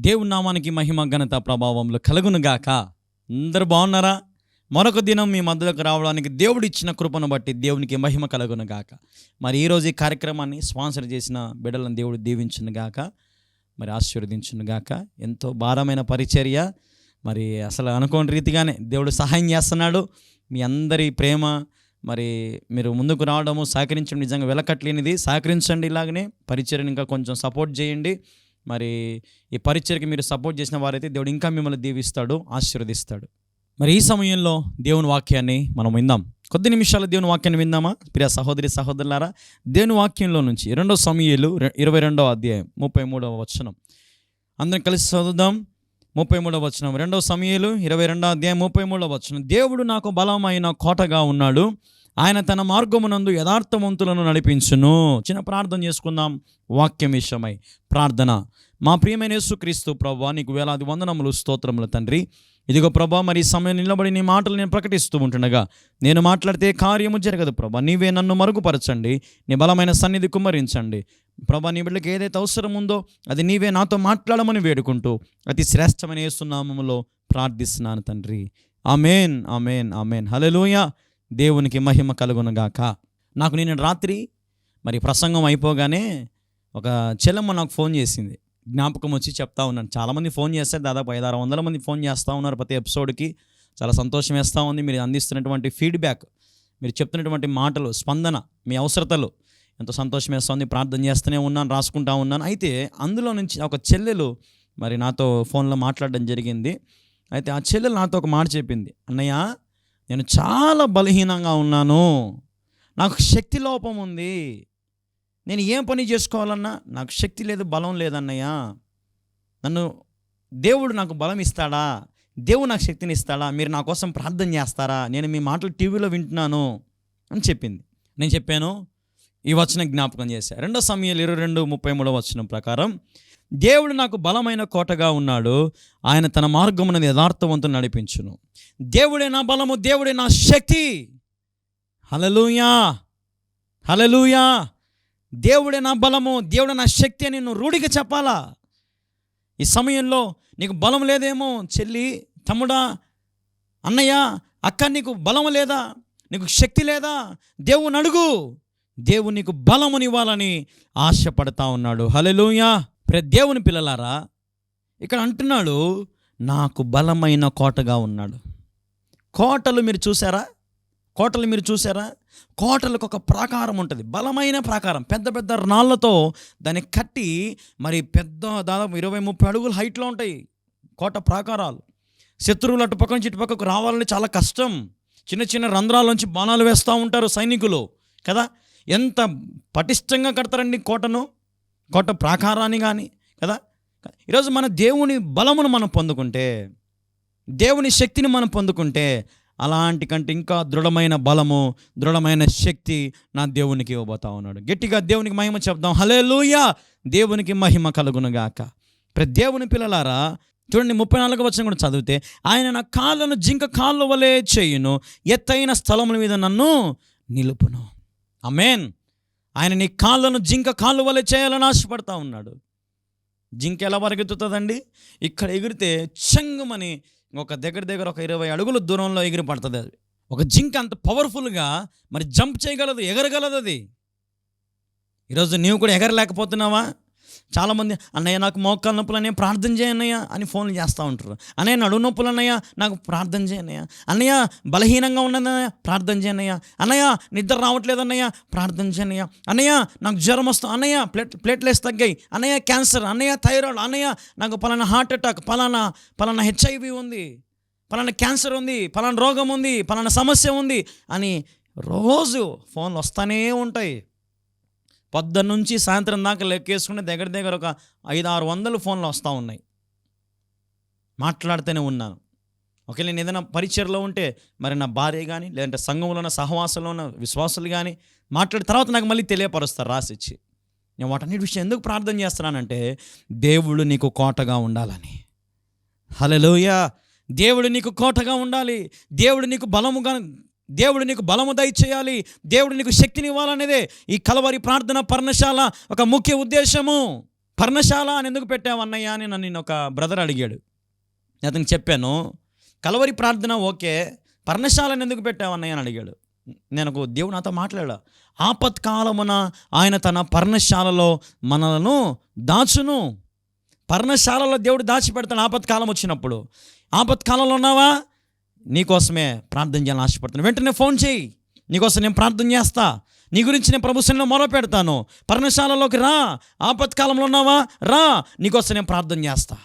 దేవుని నామానికి మహిమ ఘనత ప్రభావంలో కలుగునుగాక. అందరు బాగున్నారా? మరొక దినం మీ మధ్యలోకి రావడానికి దేవుడు ఇచ్చిన కృపను బట్టి దేవునికి మహిమ కలుగునుగాక. మరి ఈరోజు ఈ కార్యక్రమాన్ని స్పాన్సర్ చేసిన బిడ్డలను దేవుడు దీవించునుగాక. మరి ఆశీర్వదించునుగాక. ఎంతో భారమైన పరిచర్య. మరి అసలు అనుకోని రీతిగానే దేవుడు సహాయం చేస్తున్నాడు. మీ అందరి ప్రేమ మరి మీరు ముందుకు రావడము సహకరించడం నిజంగా వెలకట్లేనిది సహకరించండి ఇలాగనే. పరిచర్ని ఇంకా కొంచెం సపోర్ట్ చేయండి. మరి ఈ పరిచయకి మీరు సపోర్ట్ చేసిన వారైతే దేవుడు ఇంకా మిమ్మల్ని దీవిస్తాడు ఆశీర్వదిస్తాడు. మరి ఈ సమయంలో దేవుని వాక్యాన్ని మనం విందాం. కొద్ది నిమిషాలు దేవుని వాక్యాన్ని విందామా? ప్రియ సహోదరి సహోదరులారా దేవుని వాక్యంలో నుంచి రెండో సమయాలు ఇరవై రెండవ అధ్యాయం ముప్పై మూడవ వచనం. అందరం కలిసి చదువుదాం. ముప్పై మూడవ వచనం రెండవ సమయాలు ఇరవై రెండవ అధ్యాయం ముప్పై మూడవ వచనం. దేవుడు నాకు బలమైన కోటగా ఉన్నాడు. ఆయన తన మార్గమునందు యథార్థవంతులను నడిపించును. చిన్న ప్రార్థన చేసుకుందాం. వాక్యం విషయమై ప్రార్థన. మా ప్రియమైన యేసుక్రీస్తు ప్రభా నీకు వేలాది వందనములు స్తోత్రములు తండ్రి. ఇదిగో ప్రభా మరి ఈ సమయం నిలబడి నీ మాటలు నేను ప్రకటిస్తూ ఉంటుండగా నేను మాట్లాడితే కార్యము జరగదు ప్రభా. నీవే నన్ను మరుగుపరచండి. నీ బలమైన సన్నిధి కుమ్మరించండి. ప్రభా నీ బిడ్డకి ఏదైతే అవసరం ఉందో అది నీవే నాతో మాట్లాడమని వేడుకుంటూ అతి శ్రేష్టమైన యేసునామములో ప్రార్థిస్తున్నాను తండ్రి. Amen amen amen. హలో దేవునికి మహిమ కలుగునగాక నాకు నేను రాత్రి మరి ప్రసంగం అయిపోగానే ఒక చెల్లెమ్మ నాకు ఫోన్ చేసింది. జ్ఞాపకం వచ్చి చెప్తా ఉన్నాను. చాలామంది ఫోన్ చేస్తే దాదాపు ఐదారు వందల మంది ఫోన్ చేస్తూ ఉన్నారు ప్రతి ఎపిసోడ్కి. చాలా సంతోషం వేస్తూ ఉంది. మీరు అందిస్తున్నటువంటి ఫీడ్బ్యాక్ మీరు చెప్తున్నటువంటి మాటలు స్పందన మీ అవసరతలు ఎంతో సంతోషం వేస్తుంది ప్రార్థన చేస్తూనే ఉన్నాను రాసుకుంటా ఉన్నాను. అయితే అందులో నుంచి ఒక చెల్లెలు మరి నాతో ఫోన్లో మాట్లాడడం జరిగింది. అయితే ఆ చెల్లెలు నాతో ఒక మాట చెప్పింది. అన్నయ్య నేను చాలా బలహీనంగా ఉన్నాను. నాకు శక్తి లోపం ఉంది. నేను ఏం పని చేసుకోవాలన్నా నాకు శక్తి లేదు బలం లేదన్నయ్యా నన్ను దేవుడు నాకు బలం ఇస్తాడా? దేవుడు నాకు శక్తిని ఇస్తాడా? మీరు నా కోసం ప్రార్థన చేస్తారా? నేను మీ మాటలు టీవీలో వింటున్నాను అని చెప్పింది. నేను చెప్పాను ఈ వచనం జ్ఞాపకం చేశాను రెండో సమయాలు ఇరవై రెండు ముప్పై మూడో వచనం ప్రకారం దేవుడు నాకు బలమైన కోటగా ఉన్నాడు. ఆయన తన మార్గమున యథార్థవంతుని నడిపించును. దేవుడే నా బలము దేవుడే నా శక్తి. హలలుయా హలలుయా దేవుడే నా బలము దేవుడే నా శక్తి అని నువ్వు రూఢిగా చెప్పాలా? ఈ సమయంలో నీకు బలం లేదేమో చెల్లి తమ్ముడా అన్నయ్య అక్క నీకు బలం లేదా? నీకు శక్తి లేదా? దేవుని అడుగు. దేవుడు నీకు బలమునివ్వాలని ఆశపడతా ఉన్నాడు. హలెలుయా దేవుని పిల్లలారా ఇక్కడ అంటున్నాడు నాకు బలమైన కోటగా ఉన్నాడు. కోటలు మీరు చూసారా కోటలు మీరు చూసారా కోటలకు ఒక ప్రాకారం ఉంటుంది బలమైన ప్రాకారం. పెద్ద పెద్ద రాళ్ళతో దాన్ని కట్టి మరి పెద్ద దాదాపు ఇరవై ముప్పై అడుగుల హైట్లో ఉంటాయి కోట ప్రాకారాలు. శత్రువులు అటు పక్క నుంచి ఇటుపక్కకు రావాలని చాలా కష్టం. చిన్న చిన్న రంధ్రాల్లోంచి బాణాలు వేస్తూ ఉంటారు సైనికులు కదా? ఎంత పటిష్టంగా కడతారండి కోటను? గొట్ట ప్రాకారాన్ని కానీ కదా? ఈరోజు మన దేవుని బలమును మనం పొందుకుంటే దేవుని శక్తిని మనం పొందుకుంటే అలాంటి కంటే ఇంకా దృఢమైన బలము దృఢమైన శక్తి నా దేవునికి ఇవ్వబోతా ఉన్నాడు. గట్టిగా దేవునికి మహిమ చెప్దాం. హలే దేవునికి మహిమ కలుగునుగాక. ప్రతి దేవుని పిల్లలారా చూడండి ముప్పై నాలుగు వచ్చిన కూడా చదివితే ఆయన నా కాళ్ళను జింక కాళ్ళు వలె చేయును ఎత్తైన స్థలముల మీద నన్ను నిలుపును. అమేన్ ఆయన నీ కాళ్ళను జింక కాళ్ళు వల్ల చేయాలని ఆశపడతా ఉన్నాడు. జింక ఎలా పరిగెత్తుతుందండి ఇక్కడ ఎగిరితే చంగమని ఒక దగ్గర దగ్గర ఒక ఇరవై అడుగుల దూరంలో ఎగిరి పడుతుంది అది. ఒక జింక అంత పవర్ఫుల్గా మరి జంప్ చేయగలదు ఎగరగలదు అది. ఈరోజు నీవు కూడా ఎగరలేకపోతున్నావా? చాలామంది అన్నయ్య నాకు మోకాలు నొప్పులు అన్నయ్య ప్రార్థన చేయన్నయ్య అని ఫోన్లు చేస్తూ ఉంటారు. అన్నయ్య నడువు నొప్పులు అన్నయ్య నాకు ప్రార్థన చేయన్నయ్య అన్నయ్య. బలహీనంగా ఉన్నదన్నయ్య ప్రార్థన చేయన్నయ్య అన్నయ్య. నిద్ర రావట్లేదు అన్నయ్య ప్రార్థన చేయన్నయ్య అన్నయ్య నాకు జ్వరం వస్తుంది. అన్నయ్య ప్లేట్ ప్లేట్లెస్ తగ్గాయి. అన్నయ్య క్యాన్సర్. అన్నయ్య థైరాయిడ్. అన్నయ్య నాకు పలానా హార్ట్ అటాక్ పలానా పలానా హెచ్ఐవి ఉంది పలానా క్యాన్సర్ ఉంది పలానా రోగం ఉంది పలానా సమస్య ఉంది అని రోజు ఫోన్లు వస్తూనే ఉంటాయి. పొద్దు నుంచి సాయంత్రం దాకా లెక్కేసుకుంటే దగ్గర దగ్గర ఒక ఐదు ఆరు వందలు ఫోన్లు వస్తూ ఉన్నాయి. మాట్లాడుతూనే ఉన్నాను. ఒకవేళ నేను ఏదైనా పరిచయలో ఉంటే మరి నా భార్య కానీ లేదంటే సంఘంలో ఉన్న సహవాసంలో ఉన్న విశ్వాసులు కానీ మాట్లాడిన తర్వాత నాకు మళ్ళీ తెలియపరుస్తారు రాసిచ్చి. నేను వాటన్నిటి విషయం ఎందుకు ప్రార్థన చేస్తున్నానంటే దేవుడు నీకు కోటగా ఉండాలని. హలోయ దేవుడు నీకు కోటగా ఉండాలి. దేవుడు నీకు బలముగా దేవుడు నీకు బలము దయచేయాలి. దేవుడు నీకు శక్తిని ఇవ్వాలనేదే ఈ కలవరి ప్రార్థన పర్ణశాల ఒక ముఖ్య ఉద్దేశము. పర్ణశాల అని ఎందుకు పెట్టావన్నయ్య అని నన్ను నిన్న ఒక బ్రదర్ అడిగాడు. అతనికి చెప్పాను కలవరి ప్రార్థన ఓకే పర్ణశాలను ఎందుకు పెట్టావన్నయ్య అని అడిగాడు. నేను దేవుడు నాతో మాట్లాడా ఆపత్కాలమున ఆయన తన పర్ణశాలలో మనలను దాచును. పర్ణశాలలో దేవుడు దాచిపెడతాడు ఆపత్కాలం వచ్చినప్పుడు. ఆపత్కాలంలో ఉన్నావా? నీకోసమే ప్రార్థన చేయాలని ఆశపడుతున్నాను వెంటనే ఫోన్ చేయి. నీకోసం నేను ప్రార్థన చేస్తా. నీ గురించి నేను ప్రభుత్వంలో మొర పెడతాను. పర్ణశాలలోకి రా. ఆపత్కాలంలో ఉన్నావా? రా. నీకోసం నేను ప్రార్థన చేస్తా.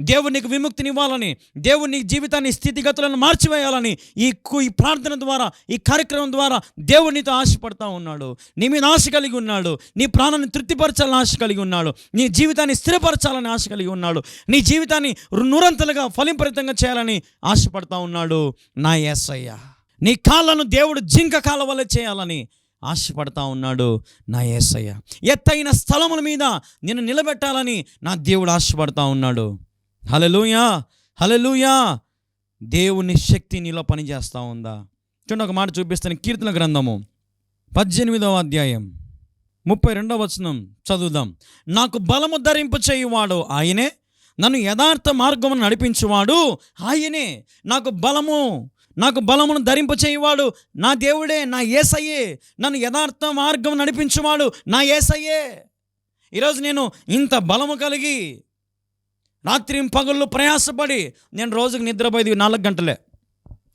దేవుడు నీకు విముక్తినివ్వాలని దేవుడు నీ జీవితాన్ని స్థితిగతులను మార్చివేయాలని ఈ కు- ఈ ప్రార్థన ద్వారా ఈ కార్యక్రమం ద్వారా దేవుడు నీతో ఆశపడతా ఉన్నాడు. నీ మీద ఆశ కలిగి ఉన్నాడు. నీ ప్రాణాన్ని తృప్తిపరచాలని ఆశ కలిగి ఉన్నాడు. నీ జీవితాన్ని స్థిరపరచాలని ఆశ కలిగి ఉన్నాడు. నీ జీవితాన్ని నురంతలుగా ఫలింపరితంగా చేయాలని ఆశపడతా ఉన్నాడు. నా యేసయ్య నీ కాళ్ళను దేవుడు జింక కాళ్ళ వల్ల చేయాలని ఆశపడతా ఉన్నాడు. నా ఏసయ్య ఎత్తైన స్థలముల మీద నిన్ను నిలబెట్టాలని నా దేవుడు ఆశపడతా ఉన్నాడు. హలలుయా హలలుయా దేవుని శక్తి నీలో పనిచేస్తూ ఉందా? చూడండి ఒక మాట చూపిస్తాను కీర్తన గ్రంథము పద్దెనిమిదవ అధ్యాయం ముప్పై రెండవ వచనం చదువుదాం. నాకు బలము ధరింపు చేయువాడు ఆయనే నన్ను యథార్థ మార్గమును నడిపించువాడు ఆయనే. నాకు బలము నాకు బలమును ధరింపు చేయువాడు నా దేవుడే నా ఏసయ్యే. నన్ను యథార్థ మార్గం నడిపించువాడు నా ఏసయ్యే. ఈరోజు నేను ఇంత బలము కలిగి రాత్రి పగళ్ళు ప్రయాసపడి నేను రోజుకి నిద్రపోయేది నాలుగు గంటలే.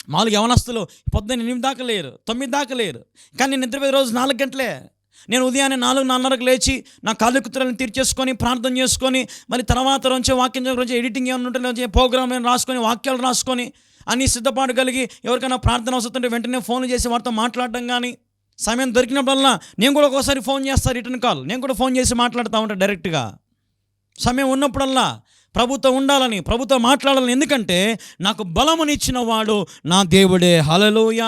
మామూలుగా యవనస్తులు పొద్దున్న ఎనిమిది దాకా లేరు తొమ్మిది దాకా లేరు. కానీ నేను నిద్రపోయే రోజు నాలుగు గంటలే. నేను ఉదయాన్నే నాలుగు నాలుగున్నరకు లేచి నా కాళ్ళు తీర్చేసుకొని ప్రార్థన చేసుకొని మరి తర్వాత నుంచి వాక్యం గురించి ఎడిటింగ్ ఏమైనా ఉంటే ప్రోగ్రామ్ ఏమైనా రాసుకొని వాక్యాలు రాసుకొని అన్ని సిద్ధపాటు కలిగి ఎవరికైనా ప్రార్థన వస్తుంటే వెంటనే ఫోన్ చేసి వారితో మాట్లాడడం కానీ సమయం దొరికినప్పుడల్లా నేను కూడా ఒక్కోసారి ఫోన్ చేస్తాను రిటర్న్ కాల్. నేను కూడా ఫోన్ చేసి మాట్లాడుతూ ఉంటాను డైరెక్ట్గా. సమయం ఉన్నప్పుడల్లా ప్రభుత్వం ఉండాలని ప్రభుత్వం మాట్లాడాలని ఎందుకంటే నాకు బలమునిచ్చిన వాడు నా దేవుడే. హలలోయ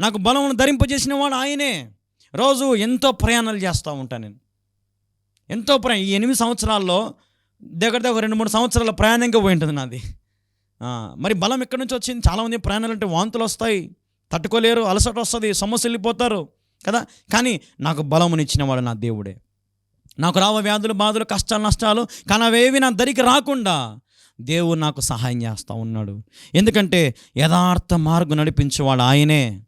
నాకు బలమును ధరింపజేసిన వాడు ఆయనే. రోజు ఎంతో ప్రయాణాలు చేస్తూ ఉంటాను నేను. ఎంతో ప్రయాణం ఈ ఎనిమిది సంవత్సరాల్లో దగ్గర దగ్గర రెండు మూడు సంవత్సరాల ప్రయాణంగా పోయి ఉంటుంది నాది. మరి బలం ఎక్కడి నుంచి వచ్చింది? చాలామంది ప్రయాణాలు అంటే వాంతులు వస్తాయి. తట్టుకోలేరు అలసట వస్తుంది సమస్యలు వెళ్ళిపోతారు కదా. కానీ నాకు బలమునిచ్చిన వాడు నా దేవుడే. నాకు రావ వ్యాధులు బాధలు కష్టాలు నష్టాలు కానీ అవేవి నా దరికి రాకుండా దేవుడు నాకు సహాయం చేస్తూ ఉన్నాడు. ఎందుకంటే యథార్థ మార్గం నడిపించేవాడు ఆయనే.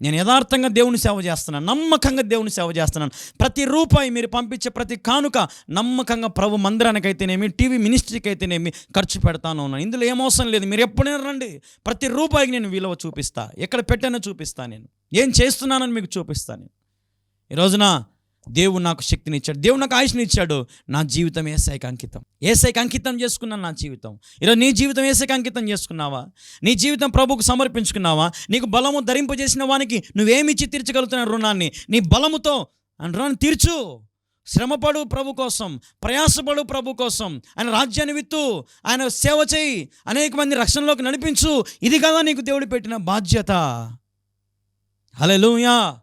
నేను యథార్థంగా దేవుని సేవ చేస్తున్నాను నమ్మకంగా దేవుని సేవ చేస్తున్నాను. ప్రతి రూపాయి మీరు పంపించే ప్రతి కానుక నమ్మకంగా ప్రభు మందిరానికైతేనేమి టీవీ మినిస్ట్రీకి అయితేనేమి ఖర్చు పెడతాను ఉన్నాను ఇందులో ఏమవసరం అవసరం లేదు. మీరు ఎప్పుడైనా రండి. ప్రతి రూపాయికి నేను విలువ చూపిస్తా. ఎక్కడ పెట్టానో చూపిస్తా నేను. ఏం చేస్తున్నానని మీకు చూపిస్తాను ఈ రోజున దేవుడు నాకు శక్తిని ఇచ్చాడు దేవుడు నాకు ఆయుష్ని ఇచ్చాడు నా జీవితం ఏసైకి అంకితం. ఏసైకి అంకితం చేసుకున్నాను నా జీవితం. ఈరోజు నీ జీవితం ఏసైకి అంకితం చేసుకున్నావా? నీ జీవితం ప్రభుకు సమర్పించుకున్నావా? నీకు బలము ధరింపజేసిన వానికి నువ్వేమిచ్చి తీర్చగలుగుతున్న రుణాన్ని? నీ బలముతో రుణాన్ని తీర్చు. శ్రమపడు ప్రభు కోసం ప్రయాసపడు ప్రభు కోసం ఆయన రాజ్యాన్ని విత్తు ఆయన సేవ చేయి అనేక మంది రక్షణలోకి నడిపించు. ఇది కదా నీకు దేవుడు పెట్టిన బాధ్యత. హలెలూయా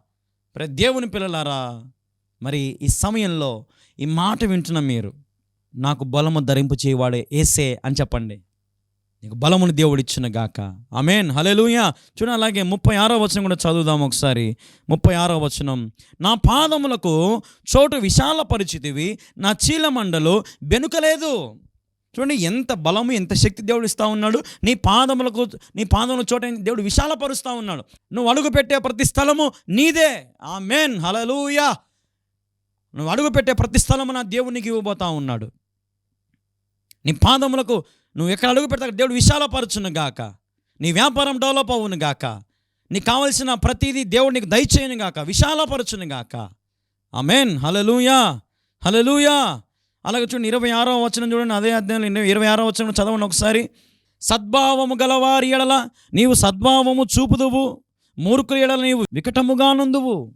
ప్రతి దేవుని పిల్లలారా మరి ఈ సమయంలో ఈ మాట వింటున్న మీరు నాకు బలము ధరింపు చేయవాడే ఏసే అని చెప్పండి. నీకు బలమును దేవుడు ఇచ్చిన గాక. అమేన్ హలెలుయా చూడ అలాగే ముప్పై ఆరో వచనం కూడా చదువుదాం ఒకసారి. ముప్పై ఆరో వచనం. నా పాదములకు చోటు విశాల పరిచితివి నా చీలమండలు బెనుకలేదు. చూడండి ఎంత బలము ఎంత శక్తి దేవుడు ఇస్తా ఉన్నాడు. నీ పాదములకు నీ పాదముల చోట దేవుడు విశాలపరుస్తూ ఉన్నాడు. నువ్వు అడుగు పెట్టే ప్రతి స్థలము నీదే. ఆ మేన్ హలలుయా నువ్వు అడుగుపెట్టే ప్రతి స్థలము నా దేవునికి ఇవ్వబోతా ఉన్నాడు. నీ పాదములకు నువ్వు ఎక్కడ అడుగు పెడతా దేవుడు విశాలపరచును గాక. నీ వ్యాపారం డెవలప్ అవును గాక. నీకు కావలసిన ప్రతిదీ దేవుడు నీకు దయచేయను గాక. విశాలపరచును గాక. అమెన్ హలలుయా హలలుయా అలాగే చూడండి ఇరవై ఆరో వచనం చూడండి అదే అధ్యాయంలో ఇరవై ఆరో వచనం చదవండి ఒకసారి. సద్భావము గలవారి ఎడల నీవు సద్భావము చూపుదువు మూర్ఖుల ఎడల నీవు వికటముగా నుందువు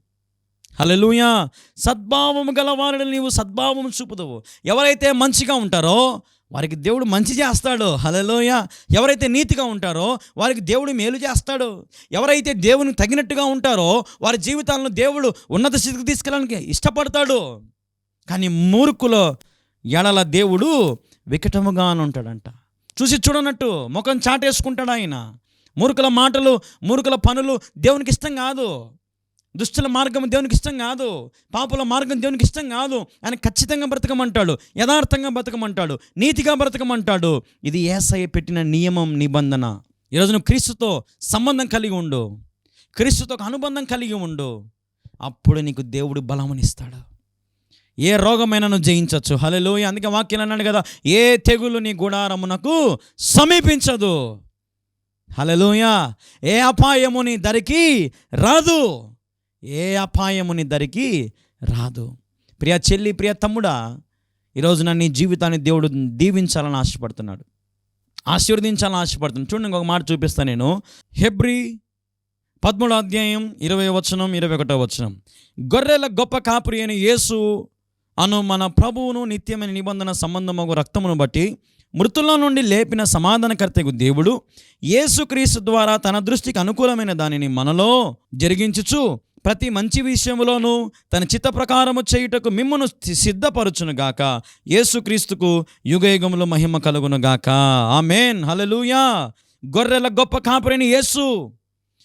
హలలుయా సద్భావము గలవారి నీవు సద్భావము చూపుదువు. ఎవరైతే మంచిగా ఉంటారో వారికి దేవుడు మంచి చేస్తాడు. హలలోయ ఎవరైతే నీతిగా ఉంటారో వారికి దేవుడు మేలు చేస్తాడు. ఎవరైతే దేవునికి తగినట్టుగా ఉంటారో వారి జీవితాలను దేవుడు ఉన్నత స్థితికి తీసుకెళ్ళడానికి ఇష్టపడతాడు. కానీ మూర్ఖులో ఎడల దేవుడు వికటముగా ఉంటాడంట. చూసి చూడనట్టు ముఖం చాటేసుకుంటాడు ఆయన. మూర్ఖుల మాటలు మూర్ఖుల పనులు దేవునికి ఇష్టం కాదు. దుష్టుల మార్గం దేవునికి ఇష్టం కాదు. పాపుల మార్గం దేవునికి ఇష్టం కాదు. ఆయన ఖచ్చితంగా బ్రతకమంటాడు. యథార్థంగా బ్రతకమంటాడు. నీతిగా బ్రతకమంటాడు. ఇది ఏసఐ పెట్టిన నియమం నిబంధన. ఈరోజు నువ్వు క్రీస్తుతో సంబంధం కలిగి ఉండు. క్రీస్తుతో ఒక అనుబంధం కలిగి ఉండు. అప్పుడు నీకు దేవుడు బలమునిస్తాడు. ఏ రోగమైనా నువ్వు జయించవచ్చు హలో అందుకే వాక్యం అన్నాడు కదా ఏ తెగులు నీ గుడారమునకు సమీపించదు. హలలోయ ఏ అపాయము నీ దరికి రాదు. ఏ అపాయము నీ దరికి రాదు. ప్రియ చెల్లి ప్రియ తమ్ముడా ఈరోజు నన్ను నీ జీవితాన్ని దేవుడు దీవించాలని ఆశపడుతున్నాడు. ఆశీర్వదించాలని ఆశపడుతున్నాడు. చూడండి ఒక మాట చూపిస్తాను నేను. హెబ్రి పదమూడో అధ్యాయం ఇరవై వచనం ఇరవై ఒకటో వచనం. గొర్రెల గొప్ప కాపురి అయిన యేసు అను మన ప్రభువును నిత్యమైన నిబంధన సంబంధము రక్తమును బట్టి మృతుల నుండి లేపిన సమాధానకర్తకు దేవుడు యేసుక్రీస్తు ద్వారా తన దృష్టికి అనుకూలమైన దానిని మనలో జరిగించుచు ప్రతి మంచి విషయంలోనూ తన చిత్త ప్రకారము చేయుటకు మిమ్మను సిద్ధపరచునుగాక యేసుక్రీస్తుకు యుగయుగములో మహిమ కలుగునుగాక ఆమెన్. హలలుయా గొర్రెల గొప్ప కాపురిని యేసు.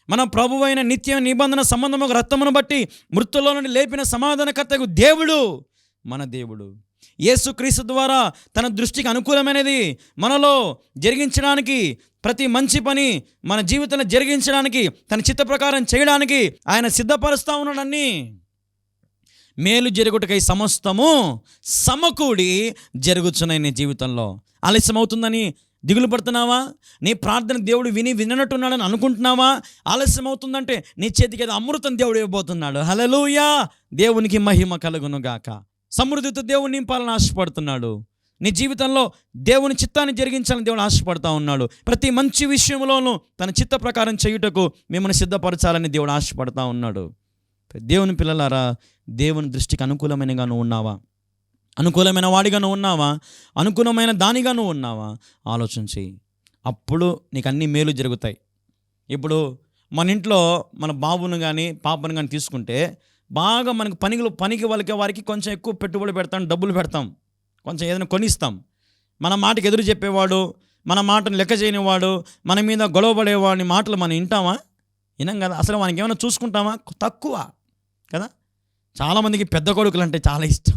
మన ప్రభువైన నిత్య నిబంధన సంబంధము రక్తమును బట్టి మృతుల్లో నుండి లేపిన సమాధానకర్తకు దేవుడు మన దేవుడు. యేసుక్రీస్తు ద్వారా తన దృష్టికి అనుకూలమైనది మనలో జరిగించడానికి ప్రతి మంచి పని మన జీవితంలో జరిగించడానికి తన చిత్త ప్రకారం చేయడానికి ఆయన సిద్ధపరుస్తూ ఉన్నాడన్ని మేలు జరుగుటకై సమస్తము సమకూడి జరుగుతున్నాయి నీ జీవితంలో. ఆలస్యం అవుతుందని దిగులు పడుతున్నావా? నీ ప్రార్థన దేవుడు విని వినట్టున్నాడని అనుకుంటున్నావా? ఆలస్యం అవుతుందంటే నీ చేతికి అమృతం దేవుడు ఇవ్వబోతున్నాడు. హలలుయా దేవునికి మహిమ కలుగును గాక సమృద్ధితో దేవుడు నింపాలని ఆశపడుతున్నాడు. నీ జీవితంలో దేవుని చిత్తాన్ని జరిగించాలని దేవుడు ఆశపడతా ఉన్నాడు. ప్రతి మంచి విషయంలోనూ తన చిత్త ప్రకారం చేయుటకు మిమ్మల్ని సిద్ధపరచాలని దేవుడు ఆశపడతా ఉన్నాడు. దేవుని పిల్లలారా దేవుని దృష్టికి అనుకూలమైనగా నువ్వు ఉన్నావా? అనుకూలమైన వాడిగా నువ్వు ఉన్నావా? అనుకూలమైన దానిగా నువ్వు ఉన్నావా? ఆలోచన చెయ్యి. అప్పుడు నీకు అన్ని మేలు జరుగుతాయి. ఇప్పుడు మన ఇంట్లో మన బాబును కానీ పాపను కానీ తీసుకుంటే బాగా మనకు పనికి పనికి వలికే వారికి కొంచెం ఎక్కువ పెట్టుబడి పెడతాం డబ్బులు పెడతాం. కొంచెం ఏదైనా కొనిస్తాం. మన మాటకి ఎదురు చెప్పేవాడు మన మాటను లెక్క చేయనివాడు మన మీద గొడవపడేవాడిని మాటలు మనం వింటామా? వినం కదా. అసలు మనకి ఏమైనా చూసుకుంటామా? తక్కువ కదా. చాలామందికి పెద్ద కొడుకులు అంటే చాలా ఇష్టం.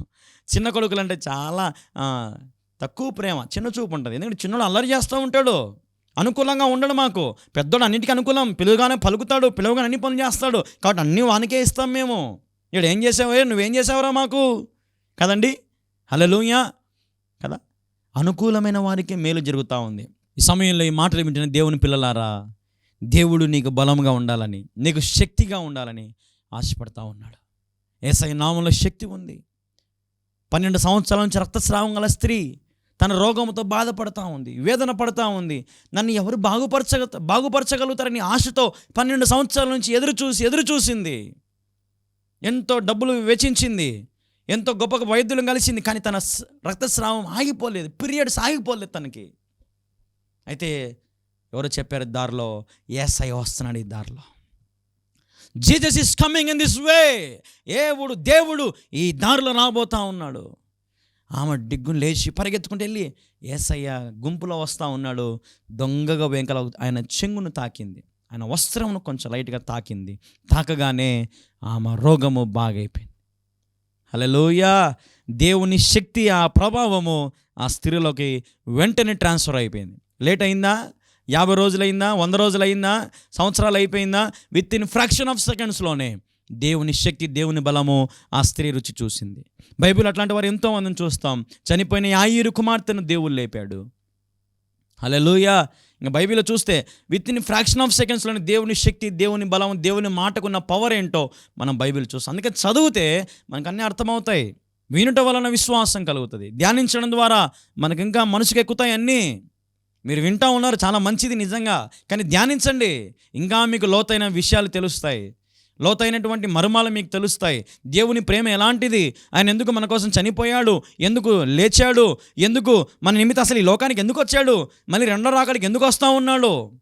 చిన్న కొడుకులు అంటే చాలా తక్కువ ప్రేమ చిన్న చూపు ఉంటుంది. ఎందుకంటే చిన్నోడు అల్లరి చేస్తూ ఉంటాడు. అనుకూలంగా ఉండడు మాకు. పెద్దోడు అన్నిటికీ అనుకూలం. పిలువగానే పలుకుతాడు. పిలువగానే అన్ని పనులు చేస్తాడు. కాబట్టి అన్నీ వానికే ఇస్తాం మేము. ఇక్కడ ఏం చేసావే? నువ్వేం చేసావురా మాకు? కదండి? హలలుయా కదా? అనుకూలమైన వారికి మేలు జరుగుతూ ఉంది. ఈ సమయంలో ఈ మాటలు ఏమిటంటే దేవుని పిల్లలారా దేవుడు నీకు బలంగా ఉండాలని నీకు శక్తిగా ఉండాలని ఆశపడతా ఉన్నాడు. ఏసై నామంలో శక్తి ఉంది. పన్నెండు సంవత్సరాల నుంచి రక్తస్రావం గల స్త్రీ తన రోగంతో బాధపడతా ఉంది వేదన పడతా ఉంది. నన్ను ఎవరు బాగుపరచ బాగుపరచగలుగుతారని ఆశతో పన్నెండు సంవత్సరాల నుంచి ఎదురు చూసి ఎదురు చూసింది. ఎంతో డబ్బులు వెచ్చించింది. ఎంతో గొప్ప వైద్యులు కలిసింది. కానీ తన రక్తస్రావం ఆగిపోలేదు. పీరియడ్స్ ఆగిపోలేదు తనకి. అయితే ఎవరు చెప్పారు దారిలో? ఏసై వస్తున్నాడు ఈ దారిలో. Jesus is coming in this way. ఏవుడు దేవుడు ఈ దారిలో రాబోతా ఉన్నాడు. ఆమె డిగ్గును లేచి పరిగెత్తుకుంటూ వెళ్ళి ఏసయ్య గుంపులో వస్తూ ఉన్నాడు. దొంగగా వెంకల ఆయన చెంగును తాకింది. ఆయన వస్త్రమును కొంచెం లైట్గా తాకింది. తాకగానే ఆమె రోగము బాగైపోయింది. హలోయా దేవుని శక్తి ఆ ప్రభావము ఆ స్త్రీలోకి వెంటనే ట్రాన్స్ఫర్ అయిపోయింది. లేట్ అయిందా? యాభై రోజులైందా? వంద రోజులైందా? సంవత్సరాలు అయిపోయిందా? విత్ ఇన్ ఫ్రాక్షన్ ఆఫ్ సెకండ్స్లోనే. దేవుని శక్తి దేవుని బలము ఆ స్త్రీ రుచి చూసింది. బైబిల్ అట్లాంటి వారు ఎంతోమందిని చూస్తాం. చనిపోయిన యాయిరు కుమార్తెను దేవుడు లేపాడు. హలోయా ఇంకా బైబిల్లో చూస్తే విత్ ఇన్ ఫ్రాక్షన్ ఆఫ్ సెకండ్స్లోని దేవుని శక్తి దేవుని బలం దేవుని మాటకున్న పవర్ ఏంటో మనం బైబిల్ చూస్తాం. అందుకే చదివితే మనకు అన్నీ అర్థమవుతాయి. వినుట వలన విశ్వాసం కలుగుతుంది. ధ్యానించడం ద్వారా మనకి ఇంకా మనసుకు ఎక్కుతాయి అన్నీ. మీరు వింటా ఉన్నారు చాలా మంచిది నిజంగా. కానీ ధ్యానించండి. ఇంకా మీకు లోతైన విషయాలు తెలుస్తాయి. లోతైనటువంటి మర్మాలు మీకు తెలుస్తాయి. దేవుని ప్రేమ ఎలాంటిది? ఆయన ఎందుకు మన కోసం చనిపోయాడు? ఎందుకు లేచాడు? ఎందుకు మన నిమిత్తం అసలు ఈ లోకానికి ఎందుకు వచ్చాడు? మళ్ళీ రెండో రాకడికి ఎందుకు వస్తూ ఉన్నాడు?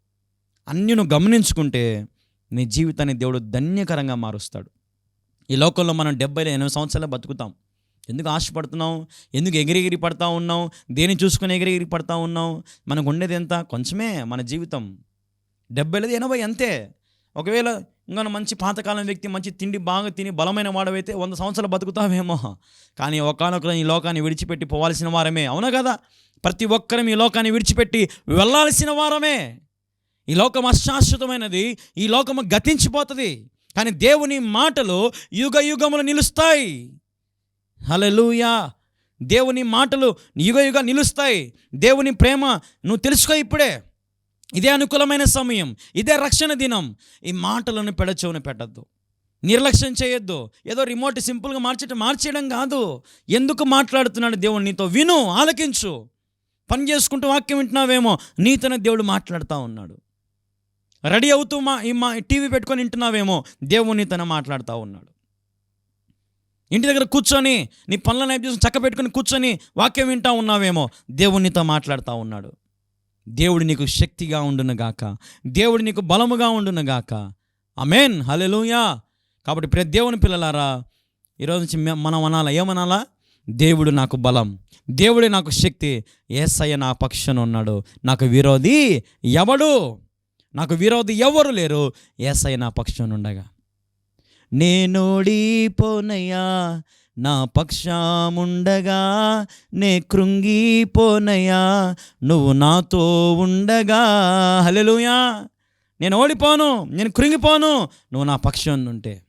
అన్ని నువ్వు గమనించుకుంటే నీ జీవితాన్ని దేవుడు ధన్యకరంగా మారుస్తాడు. ఈ లోకంలో మనం డెబ్బై ఎనభై సంవత్సరాలు బతుకుతాం. ఎందుకు ఆశపడుతున్నాం? ఎందుకు ఎగిరెగిరి పడతా ఉన్నాం? దేని చూసుకుని ఎగిరెగిరి పడతా ఉన్నాం? మనకు ఉండేది ఎంత? కొంచెమే మన జీవితం. డెబ్బై లేదు ఎనభై అంతే. ఒకవేళ ఇంకా మంచి పాతకాలం వ్యక్తి మంచి తిండి బాగా తిని బలమైన వాడవైతే వంద సంవత్సరాలు బతుకుతావేమో. కానీ ఒకనొక ఈ లోకాన్ని విడిచిపెట్టి పోవాల్సిన వారమే. అవునా కదా? ప్రతి ఒక్కరం ఈ లోకాన్ని విడిచిపెట్టి వెళ్ళాల్సిన వారమే. ఈ లోకం అశాశ్వతమైనది ఈ లోకము గతించిపోతుంది. కానీ దేవుని మాటలు యుగ యుగములు నిలుస్తాయి. హల్లెలూయా! దేవుని మాటలు యుగ యుగ నిలుస్తాయి. దేవుని ప్రేమ నువ్వు తెలుసుకో ఇప్పుడే. ఇదే అనుకూలమైన సమయం ఇదే రక్షణ దినం. ఈ మాటలను పెడచవున పెట్టద్దు. నిర్లక్ష్యం చేయొద్దు. ఏదో రిమోట్ సింపుల్గా మార్చడం మార్చేయడం కాదు. ఎందుకు మాట్లాడుతున్నాడు దేవుడు నీతో? విను ఆలకించు. పని చేసుకుంటూ వాక్యం వింటున్నావేమో? నీతోనే దేవుడు మాట్లాడుతూ ఉన్నాడు. రెడీ అవుతూ మా ఈ మా టీవీ పెట్టుకొని వింటున్నావేమో? దేవుడు నీతోనే మాట్లాడుతూ ఉన్నాడు. ఇంటి దగ్గర కూర్చొని నీ పనులను అయిపు చక్క పెట్టుకొని కూర్చొని వాక్యం వింటా ఉన్నావేమో? దేవుడు నీతో మాట్లాడుతూ ఉన్నాడు. దేవుడు నీకు శక్తిగా ఉండునుగాక దేవుడు నీకు బలముగా ఉండునుగాక అమేన్ హలెలుయా కాబట్టి ప్రతి దేవుని పిల్లలారా ఈరోజు నుంచి మే- మనం అనాలా? ఏమనాలా? దేవుడు నాకు బలం. దేవుడే నాకు శక్తి. ఏసయ్య నా పక్షాన ఉన్నాడు. నాకు విరోధి ఎవడు? నాకు విరోధి ఎవరు లేరు? ఏసయ్య నా పక్షాన ఉండగా. నేనోడిపోనయ్యా నా పక్షాముండగా నే కృంగిపోనయ్యా నువ్వు నాతో ఉండగా. హలెలుయా నేను ఓడిపోను నేను కృంగిపోను నువ్వు నా పక్షం ఉంటే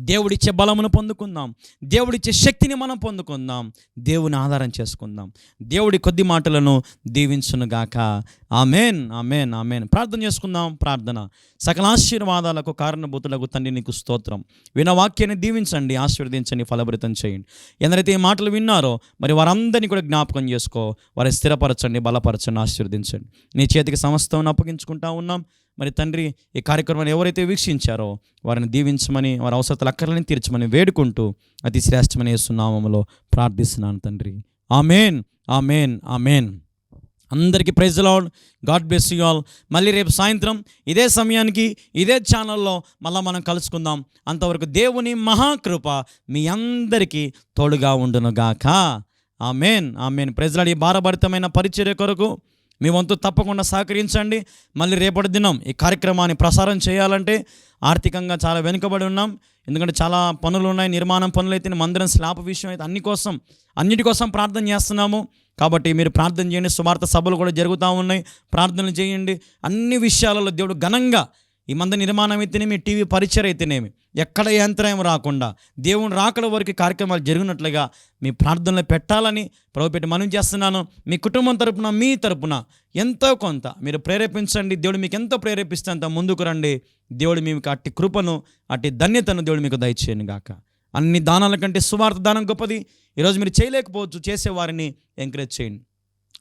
దేవుడిచ్చే బలమును పొందుకుందాం. దేవుడిచ్చే శక్తిని మనం పొందుకుందాం. దేవుని ఆధారం చేసుకుందాం. దేవుడి కొద్ది మాటలను దీవించునుగాక ఆమెన్ ఆమెన్ ఆమెన్. ప్రార్థన చేసుకుందాం ప్రార్థన. సకల ఆశీర్వాదాలకు కారణభూతులకు తండ్రి నీకు స్తోత్రం. విన వాక్యాన్ని దీవించండి ఆశీర్వదించండి ఫలభరితం చేయండి. ఎందరైతే ఈ మాటలు విన్నారో మరి వారందరినీ కూడా జ్ఞాపకం చేసుకో. వారి స్థిరపరచండి బలపరచండి ఆశీర్వదించండి. నీ చేతికి సమస్తం అప్పగించుకుంటా ఉన్నాం. మరి తండ్రి ఈ కార్యక్రమాన్ని ఎవరైతే వీక్షించారో వారిని దీవించమని వారి అవసరతలు అక్కర్లని తీర్చమని వేడుకుంటూ అతి శ్రేష్టమని సునామములో ప్రార్థిస్తున్నాను తండ్రి. Amen amen amen. అందరికీ praise lord god bless you all. మళ్ళీ రేపు సాయంత్రం ఇదే సమయానికి ఇదే ఛానల్లో మళ్ళీ మనం కలుసుకుందాం. అంతవరకు దేవుని మహాకృప మీ అందరికీ తోడుగా ఉండునుగాక. Amen amen. ప్రజలాడి భారభరితమైన పరిచర్య కొరకు మీ వంతు తప్పకుండా సహకరించండి. మళ్ళీ రేపటి దినం ఈ కార్యక్రమాన్ని ప్రసారం చేయాలంటే ఆర్థికంగా చాలా వెనుకబడి ఉన్నాం. ఎందుకంటే చాలా పనులు ఉన్నాయి నిర్మాణం పనులు అయితే మందిరం స్లాబ్ విషయం అయితే అన్ని కోసం అన్నిటి కోసం ప్రార్థన చేస్తున్నాము. కాబట్టి మీరు ప్రార్థన చేయండి. సువార్త సభలు కూడా జరుగుతూ ఉన్నాయి. ప్రార్థనలు చేయండి. అన్ని విషయాలలో దేవుడు ఘనంగా ఈ మంద నిర్మాణం అయితేనేమి టీవీ పరిచయం అయితేనేమి ఎక్కడ యంత్రం రాకుండా దేవుని రాకడ వరకు కార్యక్రమాలు జరిగినట్లుగా మీ ప్రార్థనలు పెట్టాలని ప్రభుపెట్టి మనం చేస్తున్నాను. మీ కుటుంబం తరపున మీ తరపున ఎంతో కొంత మీరు ప్రేరేపించండి. దేవుడు మీకు ఎంతో ప్రేరేపిస్తే అంత ముందుకు రండి. దేవుడు మీకు అట్టి కృపను అట్టి ధన్యతను దేవుడు మీకు దయచేయను గాక. అన్ని దానాల కంటే సువార్త దానం గొప్పది. ఈరోజు మీరు చేయలేకపోవచ్చు చేసేవారిని ఎంకరేజ్ చేయండి.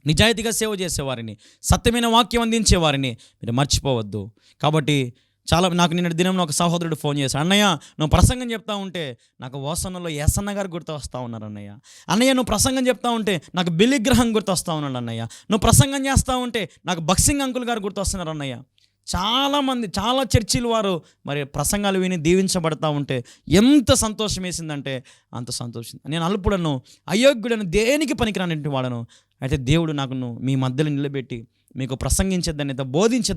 నిజాయితీగా సేవ చేసేవారిని సత్యమైన వాక్యం అందించేవారిని మీరు మర్చిపోవద్దు. కాబట్టి చాలా నాకు నిన్న దినంలో ఒక సహోదరుడు ఫోన్ చేశాడు అన్నయ్య నువ్వు ప్రసంగం చెప్తా ఉంటే నాకు ఓసన్నలో ఎసన్న గారు గుర్తు వస్తూ ఉన్నారు అన్నయ్య. అన్నయ్య నువ్వు ప్రసంగం చెప్తా ఉంటే నాకు బిలిగ్రహం గుర్తు వస్తూ ఉన్నాడు అన్నయ్య. నువ్వు ప్రసంగం చేస్తూ ఉంటే నాకు బక్సింగ్ అంకుల్ గారు గుర్తు వస్తున్నారు అన్నయ్య. చాలామంది చాలా చర్చిల వారు మరి ప్రసంగాలు విని దీవించబడతా ఉంటే ఎంత సంతోషం వేసిందంటే అంత సంతోషం. నేను అల్పుడను అయోగ్యుడను దేనికి పనికిరానటువంటి వాడను. అయితే దేవుడు నాకు మీ మధ్యలో నిలబెట్టి మీకు ప్రసంగించే ధన్యత బోధించే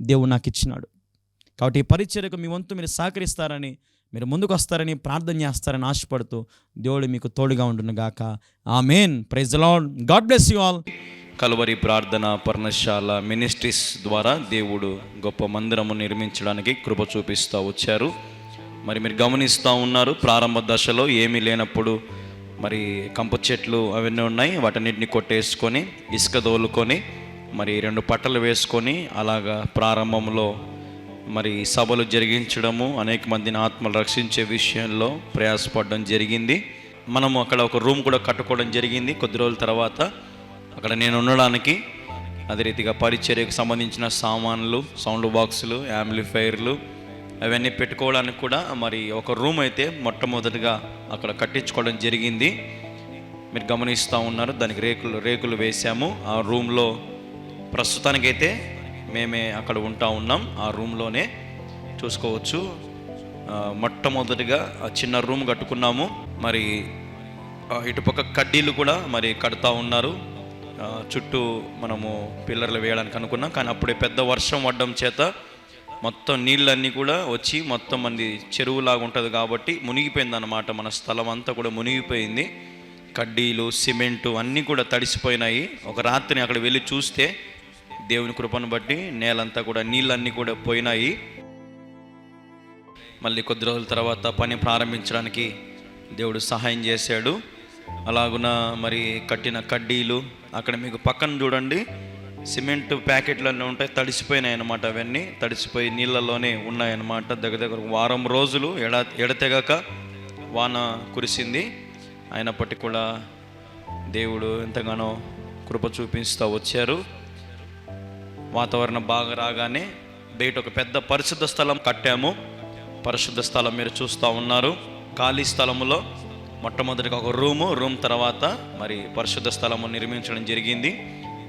దేవుడు నాకు ఇచ్చినాడు. కాబట్టి ఈ పరిచర్యకు మీ వంతు మీరు సహకరిస్తారని మీరు ముందుకు వస్తారని ప్రార్థన చేస్తారని ఆశపడుతూ దేవుడు మీకు తోడుగా ఉండును గాక. Amen praise lord god bless you all. Calvary ప్రార్థన పర్ణశాల మినిస్ట్రీస్ ద్వారా దేవుడు గొప్ప మందిరము నిర్మించడానికి కృప చూపిస్తూ వచ్చారు. మరి మీరు గమనిస్తూ ఉన్నారు ప్రారంభ దశలో ఏమీ లేనప్పుడు మరి కంప చెట్లు అవన్నీ ఉన్నాయి వాటన్నిటిని కొట్టేసుకొని ఇసుక దోలుకొని మరి రెండు పట్టలు వేసుకొని అలాగా ప్రారంభంలో మరి సభలు జరిగించడము అనేక మందిని ఆత్మలు రక్షించే విషయంలో ప్రయాసపడడం జరిగింది. మనము అక్కడ ఒక రూమ్ కూడా కట్టుకోవడం జరిగింది. కొద్ది రోజుల తర్వాత అక్కడ నేను ఉండడానికి అదే రీతిగా పరిచర్యకు సంబంధించిన సామాన్లు సౌండ్ బాక్సులు యాంప్లిఫైర్లు అవన్నీ పెట్టుకోవడానికి కూడా మరి ఒక రూమ్ అయితే మొట్టమొదటిగా అక్కడ కట్టించుకోవడం జరిగింది. మీరు గమనిస్తూ ఉన్నారు దానికి రేకులు రేకులు వేసాము ఆ రూమ్లో ప్రస్తుతానికైతే మేమే అక్కడ ఉంటా ఉన్నాం. ఆ రూమ్లోనే చూసుకోవచ్చు. మొట్టమొదటిగా ఆ చిన్న రూమ్ కట్టుకున్నాము. మరి ఇటుపక్క కడ్డీలు కూడా మరి కడతా ఉన్నారు. చుట్టూ మనము పిల్లర్లు వేయడానికి అనుకున్నాం కానీ అప్పుడే పెద్ద వర్షం పడడం చేత మొత్తం నీళ్ళన్నీ కూడా వచ్చి మొత్తం మంది చెరువులాగా ఉంటుంది కాబట్టి మునిగిపోయింది అన్నమాట మన స్థలం అంతా కూడా మునిగిపోయింది. కడ్డీలు సిమెంటు అన్నీ కూడా తడిసిపోయినాయి. ఒక రాత్రిని అక్కడ వెళ్ళి చూస్తే దేవుని కృపను బట్టి నేలంతా కూడా నీళ్ళన్నీ కూడా పోయినాయి. మళ్ళీ కొద్ది రోజుల తర్వాత పని ప్రారంభించడానికి దేవుడు సహాయం చేశాడు. అలాగున మరి కట్టిన కడ్డీలు అక్కడ మీకు పక్కన చూడండి సిమెంట్ ప్యాకెట్లన్నీ ఉంటాయి తడిసిపోయినాయి అన్నమాట అవన్నీ తడిసిపోయి నీళ్ళలోనే ఉన్నాయన్నమాట దగ్గర దగ్గర వారం రోజులు ఎడ ఎడతెగక వాన కురిసింది. అయినప్పటికీ కూడా దేవుడు ఎంతగానో కృప చూపిస్తూ వచ్చారు. వాతావరణం బాగా రాగానే బయట ఒక పెద్ద పరిశుద్ధ స్థలం కట్టాము. పరిశుద్ధ స్థలం మీరు చూస్తూ ఉన్నారు. ఖాళీ స్థలములో మొట్టమొదటిగా ఒక రూము రూమ్ తర్వాత మరి పరిశుద్ధ స్థలము నిర్మించడం జరిగింది.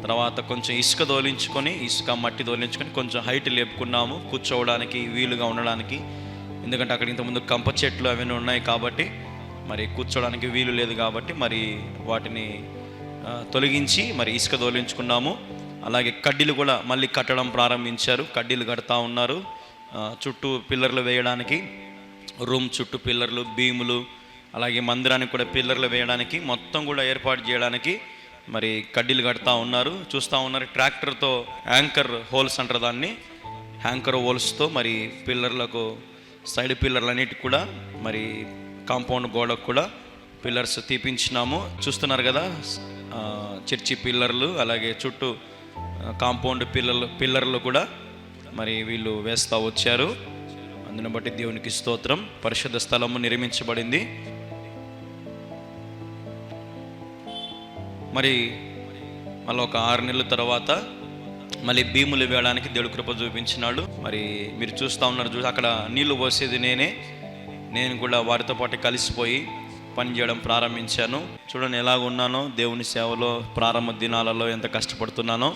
తర్వాత కొంచెం ఇసుక దోలించుకొని ఇసుక మట్టి దోలించుకొని కొంచెం హైట్ లేపుకున్నాము కూర్చోవడానికి వీలుగా ఉండడానికి. ఎందుకంటే అక్కడ ఇంతకుముందు కంప చెట్లు అవన్నీ ఉన్నాయి కాబట్టి మరి కూర్చోవడానికి వీలు లేదు కాబట్టి మరి వాటిని తొలగించి మరి ఇసుక దోలించుకున్నాము అలాగే కడ్డీలు కూడా మళ్ళీ కట్టడం ప్రారంభించారు. కడ్డీలు కడతా ఉన్నారు. చుట్టూ పిల్లర్లు వేయడానికి రూమ్ చుట్టూ పిల్లర్లు భీములు అలాగే మందిరానికి కూడా పిల్లర్లు వేయడానికి మొత్తం కూడా ఏర్పాటు చేయడానికి మరి కడ్డీలు కడతా ఉన్నారు. చూస్తూ ఉన్నారు ట్రాక్టర్తో యాంకర్ హోల్స్ అంటారు దాన్ని. యాంకర్ హోల్స్తో మరి పిల్లర్లకు సైడ్ పిల్లర్లన్నిటికి కూడా మరి కాంపౌండ్ గోడకు కూడా పిల్లర్స్ తీపించినాము. చూస్తున్నారు కదా చర్చి పిల్లర్లు అలాగే చుట్టూ కాంపౌండ్ పిల్లర్లు పిల్లర్లు కూడా మరి వీళ్ళు వేస్తూ వచ్చారు. అందుని బట్టి దేవునికి స్తోత్రం. పరిశుద్ధ స్థలము నిర్మించబడింది. మరి మళ్ళీ ఒక ఆరు నెలల తర్వాత మళ్ళీ భీములు వేయడానికి దేవుడు కృప చూపించినాడు. మరి మీరు చూస్తూ ఉన్నారు చూసి అక్కడ నీళ్ళు పోసేది నేనే. నేను కూడా వారితో పాటు కలిసిపోయి పని చేయడం ప్రారంభించాను. చూడండి ఎలా ఉన్నానో దేవుని సేవలో ప్రారంభ దినాలలో ఎంత కష్టపడుతున్నానో.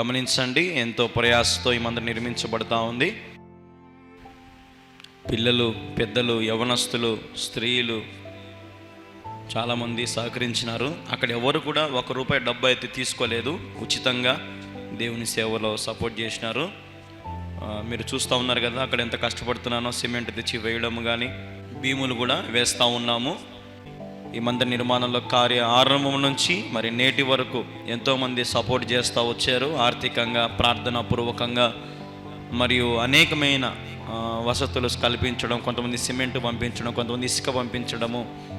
గమనించండి ఎంతో ప్రయాసతో ఈ మందిరం నిర్మించబడతా ఉంది. పిల్లలు పెద్దలు యవనస్తులు స్త్రీలు చాలామంది సహకరించినారు. అక్కడ ఎవరు కూడా ఒక రూపాయి డబ్బు అయితే తీసుకోలేదు. ఉచితంగా దేవుని సేవలో సపోర్ట్ చేసినారు. మీరు చూస్తూ ఉన్నారు కదా అక్కడ ఎంత కష్టపడుతున్నానో సిమెంట్ తెచ్చి వేయడం కానీ భీములు కూడా వేస్తూ ఉన్నాము. ఈ మందిర నిర్మాణంలో కార్య ఆరంభం నుంచి మరి నేటి వరకు ఎంతోమంది సపోర్ట్ చేస్తూ వచ్చారు. ఆర్థికంగా ప్రార్థనా పూర్వకంగా మరియు అనేకమైన వసతులు కల్పించడం కొంతమంది సిమెంట్ పంపించడం కొంతమంది ఇసుక పంపించడము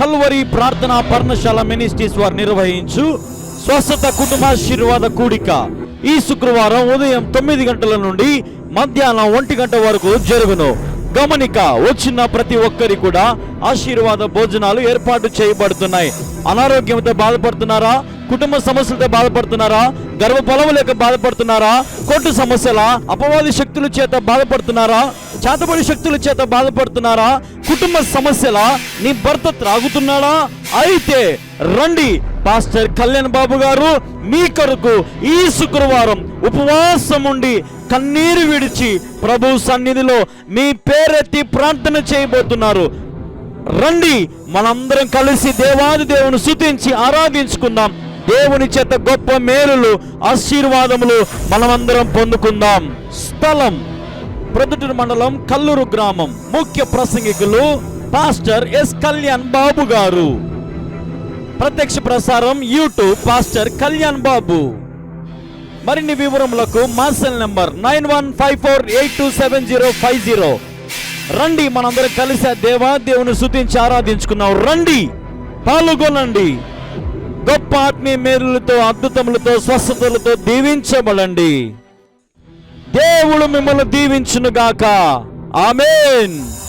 కల్వరి ప్రార్థన పర్ణశాల మినిస్ట్రీస్ వారు నిర్వహించు స్వస్థత కుటుంబాశీర్వాద కూడిక. ఈ శుక్రవారం ఉదయం తొమ్మిది గంటల నుండి మధ్యాహ్నం ఒంటి గంట వరకు జరుగును. గమనిక వచ్చిన ప్రతి ఒక్కరి కూడా ఆశీర్వాద భోజనాలు ఏర్పాటు చేయబడుతున్నాయి. అనారోగ్యంతో బాధపడుతున్నారా? కుటుంబ సమస్యలతో బాధపడుతున్నారా? గర్భఫలము లేక బాధపడుతున్నారా? కోర్టు సమస్యల? అపవాది శక్తుల చేత బాధపడుతున్నారా? చేతబడి శక్తుల చేత బాధపడుతున్నారా? కుటుంబ సమస్యల? నీ భర్త త్రాగుతున్నాడా? అయితే రండి పాస్టర్ కళ్యాణ్ బాబు గారు మీ కొరకు ఈ శుక్రవారం ఉపవాసం ఉండి కన్నీరు విడిచి ప్రభు సన్నిధిలో మీ పేరెత్తి ప్రార్థన చేయబోతున్నారు. రండి మనందరం కలిసి దేవాది దేవుని స్తుతించి ఆరాధించుకుందాం. దేవుని చేత గొప్ప మేలులు ఆశీర్వాదములు మనమందరం పొందుకుందాం. స్థలం ప్రొద్దుటూరు మండలం కల్లూరు గ్రామం. ముఖ్య ప్రసంగికులు పాస్టర్ ఎస్ కళ్యాణ్ బాబు గారు. ప్రత్యక్ష ప్రసారం యూట్యూబ్ పాస్టర్ కళ్యాణ్ బాబు. మరిన్ని వివరములకు మా cell number nine one five four eight two seven zero five zero. రండి మనందరం కలిసి దేవా దేవుని శుతించి ఆరాధించుకున్నాం రండి పాల్గొనండి. గొప్ప ఆత్మీయ మేలులతో అద్భుతములతో స్వస్థతలతో దీవించబడండి. దేవుడు మిమ్మల్ని దీవించునుగాక. ఆమెన్.